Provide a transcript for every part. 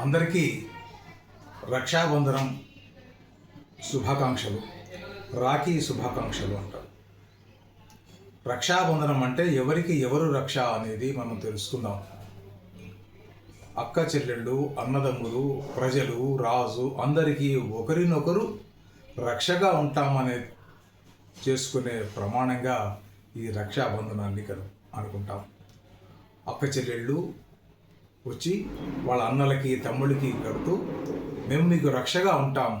అందరికీ రక్షాబంధనం శుభాకాంక్షలు. రాఖీ శుభాకాంక్షలు అంటారు. రక్షాబంధనం అంటే ఎవరికి ఎవరు రక్ష అనేది మనం తెలుసుకుందాం. అక్క చెల్లెళ్ళు అన్నదమ్ములు ప్రజలు రాజు అందరికీ ఒకరినొకరు రక్షగా ఉంటామనే చేసుకునే ప్రమాణంగా ఈ రక్షాబంధనాన్ని కను అనుకుంటాం. అక్క చెల్లెళ్ళు వచ్చి వాళ్ళ అన్నలకి తమ్ముళ్ళకి కడుతూ మేము మీకు రక్షగా ఉంటాం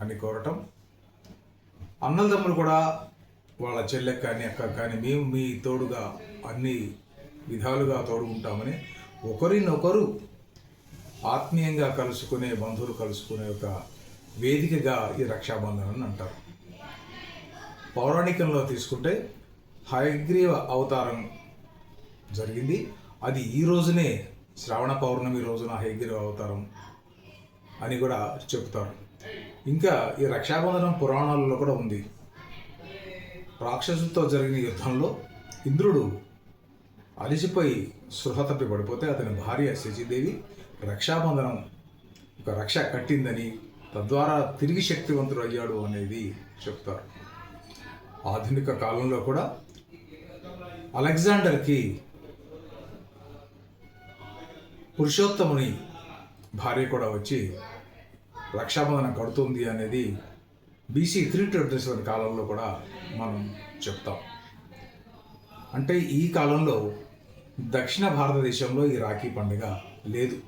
అని కోరటం. అన్నల తమ్ముడు కూడా వాళ్ళ చెల్లెకి కానీ అక్క కానీ మేము మీ తోడుగా అన్ని విధాలుగా తోడుకుంటామని ఒకరినొకరు ఆత్మీయంగా కలుసుకునే బంధువులు కలుసుకునే ఒక వేదికగా ఈ రక్షాబంధనాన్ని అంటారు. పౌరాణికంలో తీసుకుంటే హయగ్రీవ అవతారం జరిగింది. అది ఈ రోజునే శ్రావణ పౌర్ణమి రోజున హయగ్రీవ అవతారం అని కూడా చెప్తారు. ఇంకా ఈ రక్షాబంధనం పురాణాలలో కూడా ఉంది. రాక్షసుతో జరిగిన యుద్ధంలో ఇంద్రుడు అలిసిపోయి సృహ తప్పి పడిపోతే అతని భార్య శశిదేవి రక్షాబంధనం ఒక రక్ష కట్టిందని తద్వారా తిరిగి శక్తివంతుడు అయ్యాడు అనేది చెప్తారు. ఆధునిక కాలంలో కూడా అలెగ్జాండర్కి పురుషోత్తముని భార్య కూడా వచ్చి రక్షాబంధనం కడుతుంది అనేది బీసీ త్రీ ట్వంటీ సెవెన్ కాలంలో కూడా మనం చెప్తాం. అంటే ఈ కాలంలో దక్షిణ భారతదేశంలో ఈ రాఖీ పండుగ లేదు.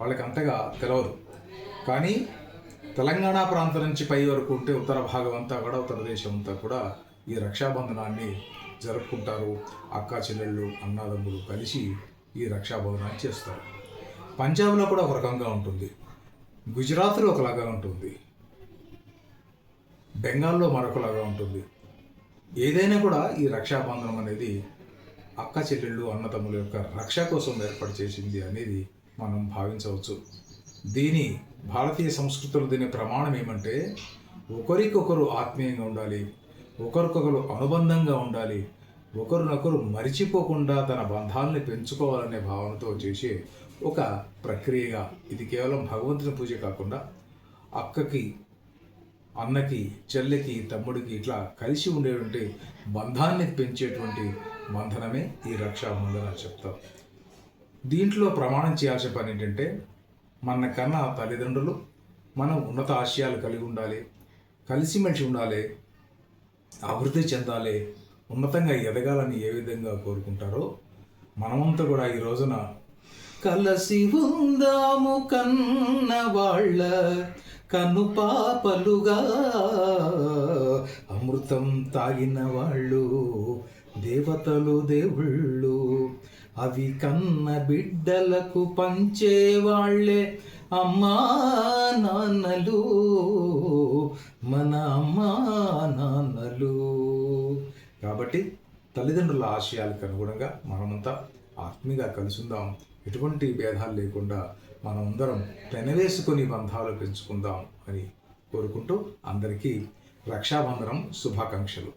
వాళ్ళకి అంతగా తెలవదు. కానీ తెలంగాణ ప్రాంతం నుంచి పై వరకు ఉంటే ఉత్తర భాగం అంతా కూడా ఉత్తర దేశం అంతా కూడా ఈ రక్షాబంధనాన్ని జరుపుకుంటారు. అక్కా చెల్లెళ్ళు అన్నదమ్ములు కలిసి ఈ రక్షాబంధనాన్ని చేస్తారు. పంజాబ్లో కూడా ఒక రకంగా ఉంటుంది. గుజరాత్లో ఒకలాగా ఉంటుంది. బెంగాల్లో మరొకలాగా ఉంటుంది. ఏదైనా కూడా ఈ రక్షాబంధనం అనేది అక్క చెల్లెళ్ళు అన్నతమ్ముల యొక్క రక్ష కోసం ఏర్పాటు చేసింది అనేది మనం భావించవచ్చు. దీని భారతీయ సంస్కృతిలో దీని ప్రమాణం ఏమంటే ఒకరికొకరు ఆత్మీయంగా ఉండాలి ఒకరికొకరు అనుబంధంగా ఉండాలి ఒకరినొకరు మరిచిపోకుండా తన బంధాలని పెంచుకోవాలనే భావనతో చేసే ఒక ప్రక్రియగా ఇది కేవలం భగవంతుని పూజ కాకుండా అక్కకి అన్నకి చెల్లెకి తమ్ముడికి ఇట్లా కలిసి ఉండేటువంటి బంధాన్ని పెంచేటువంటి బంధనమే ఈ రక్షాబంధన అని చెప్తాం. దీంట్లో ప్రమాణం చేయాల్సిన పని ఏంటంటే మన కన్నా తల్లిదండ్రులు మనం ఉన్నత ఆశయాలు కలిగి ఉండాలి కలిసిమెలిసి ఉండాలి అభివృద్ధి చెందాలి ఉన్నతంగా ఎదగాలని ఏ విధంగా కోరుకుంటారో మనమంతా కూడా ఈ రోజున కలసి ఉందాము కన్న వాళ్ళ కన్ను పాపలుగా. అమృతం తాగిన వాళ్ళు దేవతలు దేవుళ్ళు అవి కన్న బిడ్డలకు పంచేవాళ్ళే అమ్మా నాన్నలు. మన కాబట్టి తల్లిదండ్రుల ఆశయాలకు అనుగుణంగా మనమంతా ఆత్మీగా కలుసుందాం. ఎటువంటి భేదాలు లేకుండా మనమందరం పెనవేసుకొని బంధాలు పెంచుకుందాం అని కోరుకుంటూ అందరికీ రక్షాబంధనం శుభాకాంక్షలు.